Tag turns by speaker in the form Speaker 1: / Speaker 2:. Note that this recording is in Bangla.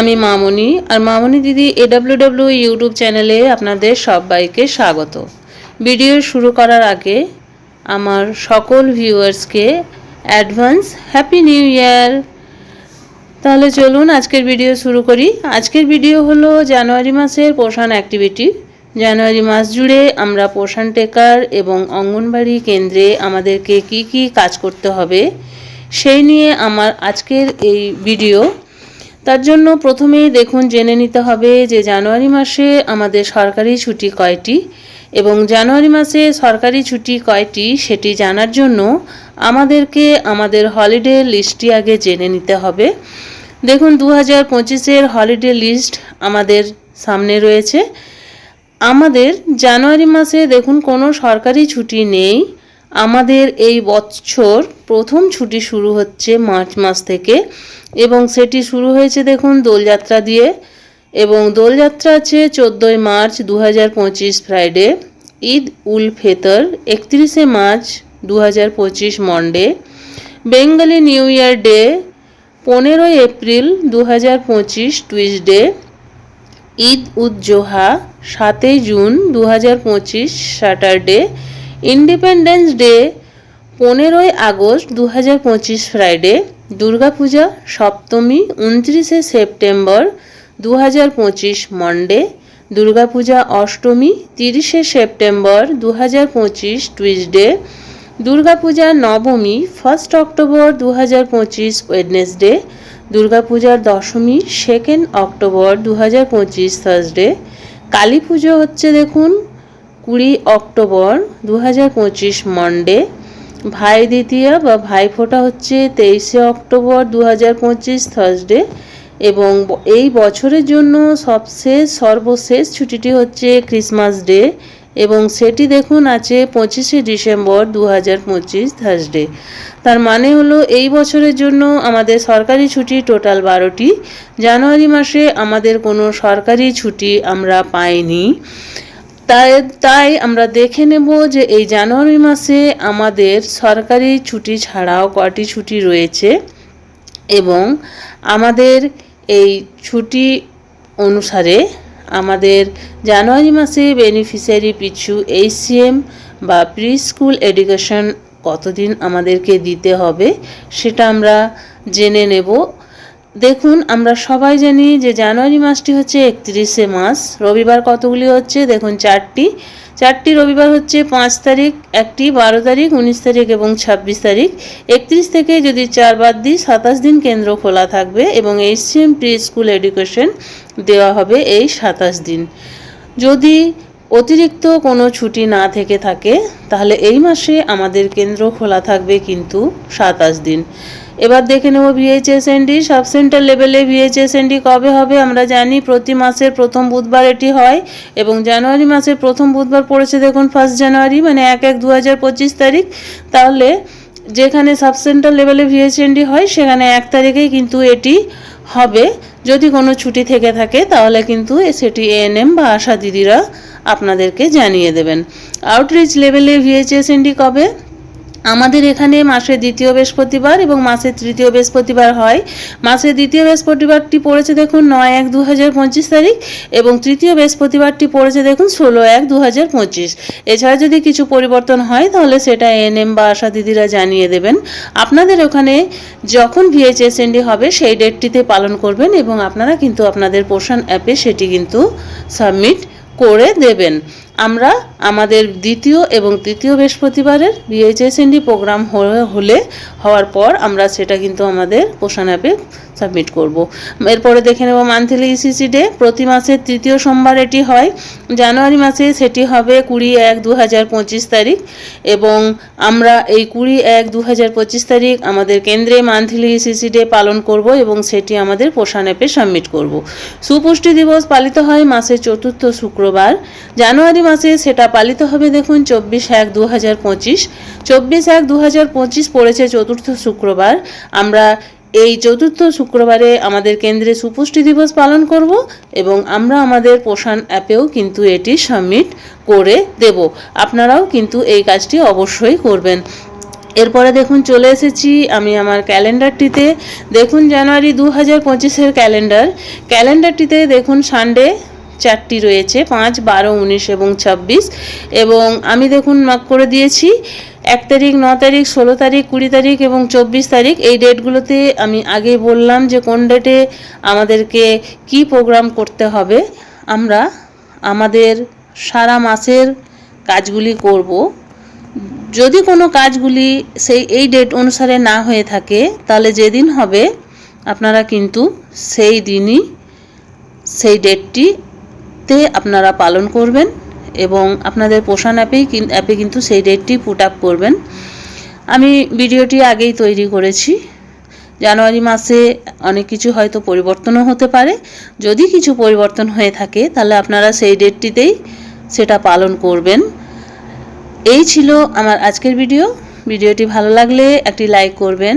Speaker 1: আমি মামনি, আর মামনি দিদি এডাব্লিউডাব্লিউ ইউটিউব চ্যানেলে আপনাদের সবাইকে স্বাগত। ভিডিও শুরু করার আগে আমার সকল ভিউয়ার্সকে অ্যাডভান্স হ্যাপি নিউ ইয়ার। তাহলে চলুন আজকের ভিডিও শুরু করি। আজকের ভিডিও হলো জানুয়ারি মাসের পোষণ অ্যাক্টিভিটি। জানুয়ারি মাস জুড়ে আমরা পোষণ টেকার এবং অঙ্গনবাড়ি কেন্দ্রে আমাদেরকে কি কি কাজ করতে হবে, সেই নিয়ে আমার আজকের এই ভিডিও। তার জন্য প্রথমেই দেখুন, জেনে নিতে হবে যে জানুয়ারি মাসে আমাদের সরকারি ছুটি কয়টি এবং জানুয়ারি মাসে সরকারি ছুটি কয়টি সেটি জানার জন্য আমাদেরকে আমাদের হলিডে লিস্টটি আগে জেনে নিতে হবে। দেখুন দু হাজার পঁচিশের হলিডে লিস্ট আমাদের সামনে রয়েছে। আমাদের জানুয়ারি মাসে দেখুন, কোনো সরকারি ছুটি নেই। আমাদের এই বছর প্রথম ছুটি শুরু হচ্ছে মার্চ মাস থেকে এবং সেটি শুরু হয়েছে দেখুন দোলযাত্রা দিয়ে এবং দোলযাত্রা আছে চোদ্দোই মার্চ দু হাজার পঁচিশ ফ্রাইডে, ঈদ উল ফেতর একত্রিশে মার্চ দু হাজার পঁচিশ Monday, Bengali new year day পনেরোই এপ্রিল দু হাজার পঁচিশ টুইসডে, ঈদ উদ জোহা সাতই জুন দু হাজার পঁচিশ স্যাটারডে ইন্ডিপেন্ডেন্স ডে পনেরোই আগস্ট দু হাজার পঁচিশ ফ্রাইডে দুর্গাপূজা সপ্তমী উনত্রিশে সেপ্টেম্বর দু হাজার পঁচিশ মন্ডে দুর্গাপূজা অষ্টমী তিরিশে সেপ্টেম্বর দু হাজার পঁচিশ টুইসডে দুর্গাপূজা নবমী ফার্স্ট অক্টোবর দু হাজার পঁচিশ ওয়েডনেসডে দুর্গাপূজার দশমী সেকেন্ড অক্টোবর দু হাজার পঁচিশ থার্সডে কালী পুজো হচ্ছে দেখুন কুড়ি অক্টোবর দু হাজার পঁচিশ মন্ডে ভাই দ্বিতীয়া বা ভাইফোঁটা হচ্ছে তেইশে অক্টোবর দু হাজার পঁচিশ থার্সডে এবং এই বছরের জন্য সবশেষ, সর্বশেষ ছুটিটি হচ্ছে ক্রিসমাস ডে এবং সেটি দেখুন আছে পঁচিশে ডিসেম্বর দু হাজার পঁচিশ থার্সডে তার মানে হলো এই বছরের জন্য আমাদের সরকারি ছুটি টোটাল বারোটি। জানুয়ারি মাসে আমাদের কোনো সরকারি ছুটি আমরা পাইনি। তাই তাই আমরা দেখে নেব যে এই জানুয়ারি মাসে আমাদের সরকারি ছুটি ছাড়াও কটি ছুটি রয়েছে এবং আমাদের এই ছুটি অনুসারে আমাদের জানুয়ারি মাসে বেনিফিশিয়ারি পিছু এইচসিএম বা প্রি স্কুল এডুকেশন কতদিন আমাদেরকে দিতে হবে সেটা আমরা জেনে নেব। দেখুন, আমরা সবাই জানি যে জানুয়ারি মাসটি হচ্ছে একত্রিশে মাস। রবিবার কতগুলি হচ্ছে? দেখুন, চারটি। চারটি রবিবার হচ্ছে পাঁচ তারিখ, একটি বারো তারিখ, উনিশ তারিখ এবং ছাব্বিশ তারিখ। একত্রিশ থেকে যদি চার বাদ দিই, সাতাশ দিন কেন্দ্র খোলা থাকবে এবং এইচসিএম প্রি স্কুল এডুকেশন দেওয়া হবে এই সাতাশ দিন। যদি অতিরিক্ত কোনো ছুটি না থেকে থাকে, তাহলে এই মাসে আমাদের কেন্দ্র খোলা থাকবে কিন্তু সাতাশ দিন। এবার দেখে নেব ভিএইচএসএনডি সাব সেন্টার লেভেলে ভিএইচএসএনডি কবে হবে আমরা জানি, প্রতি মাসের প্রথম বুধবার এটি হয় এবং জানুয়ারি মাসের প্রথম বুধবার পড়েছে দেখুন ফার্স্ট জানুয়ারি মানে এক এক দু তারিখ। তাহলে যেখানে সাব সেন্টার লেভেলে ভিএইচএনডি হয়, সেখানে এক তারিখেই কিন্তু এটি হবে। যদি কোনো ছুটি থেকে থাকে, তাহলে কিন্তু সেটি এএনএম বা আশা দিদিরা আপনাদেরকে জানিয়ে দেবেন। আউটরিচ লেভেলে ভিএইচএসএনডি কবে? আমাদের এখানে মাসের দ্বিতীয় বৃহস্পতিবার এবং মাসের তৃতীয় বৃহস্পতিবার হয়। মাসের দ্বিতীয় বৃহস্পতিবারটি পড়েছে দেখুন নয় এক দু হাজার পঁচিশ তারিখ এবং তৃতীয় বৃহস্পতিবারটি পড়েছে দেখুন ষোলো এক দু হাজার পঁচিশ। এছাড়া যদি কিছু পরিবর্তন হয় তাহলে সেটা এএনএম বা আশা দিদিরা জানিয়ে দেবেন। আপনাদের ওখানে যখন ভিএইচএসএনডি হবে সেই ডেটটিতে পালন করবেন এবং আপনারা কিন্তু আপনাদের পোষণ অ্যাপে সেটি কিন্তু সাবমিট করে দেবেন। আমরা আমাদের দ্বিতীয় এবং তৃতীয় বৃহস্পতিবারের বিএইচএসএনডি প্রোগ্রাম হলে, হওয়ার পর আমরা সেটা কিন্তু আমাদের পোষণ অ্যাপে সাবমিট করব। এরপরে দেখে নেব মান্থলি ইসিসি ডে, প্রতি মাসের তৃতীয় সোমবার এটি হয়। জানুয়ারি মাসে সেটি হবে কুড়ি এক দু হাজার পঁচিশ তারিখ এবং আমরা এই কুড়ি এক দু হাজার পঁচিশ তারিখ আমাদের কেন্দ্রে মান্থলি ইসিসি ডে পালন করব এবং সেটি আমাদের পোষণ অ্যাপে সাবমিট করব। সুপুষ্টি দিবস পালিত হয় মাসের চতুর্থ শুক্রবার। জানুয়ারি মাসে সেটা পালিত হবে দেখুন চব্বিশ এক দু হাজার পঁচিশ। চব্বিশ এক দু হাজার পঁচিশ পড়েছে চতুর্থ শুক্রবার। আমরা এই চতুর্থ শুক্রবারে আমাদের কেন্দ্রে সুপুষ্টি দিবস পালন করব এবং আমরা আমাদের পোষণ অ্যাপেও কিন্তু এটি সাবমিট করে দেব। আপনারাও কিন্তু এই কাজটি অবশ্যই করবেন। এরপরে দেখুন চলে এসেছি আমি আমার ক্যালেন্ডারটিতে। দেখুন জানুয়ারি দু হাজার পঁচিশের ক্যালেন্ডার। ক্যালেন্ডারটিতে দেখুন সানডে চারটি রয়েছে, পাঁচ, বারো, উনিশ এবং ছাব্বিশ। এবং আমি দেখুন মার্ক করে দিয়েছি, এক তারিখ, ন তারিখ, ষোলো তারিখ, কুড়ি তারিখ এবং চব্বিশ তারিখ। এই ডেটগুলোতে আমি আগে বললাম যে কোন ডেটে আমাদেরকে কি প্রোগ্রাম করতে হবে। আমরা আমাদের সারা মাসের কাজগুলি করব। যদি কোনো কাজগুলি সেই, এই ডেট অনুসারে না হয়ে থাকে, তাহলে যেদিন হবে, আপনারা কিন্তু সেই দিনই সেই ডেটটিতে আপনারা পালন করবেন এবং আপনাদের পোষণ অ্যাপেই অ্যাপে কিন্তু সেই ডেটটি পুট আপ করবেন। আমি ভিডিওটি আগেই তৈরি করেছি। জানুয়ারি মাসে অনেক কিছু হয়তো পরিবর্তনও হতে পারে। যদি কিছু পরিবর্তন হয়ে থাকে, তাহলে আপনারা সেই ডেটটিতেই সেটা পালন করবেন। এই ছিল আমার আজকের ভিডিও। ভিডিওটি ভালো লাগলে একটি লাইক করবেন।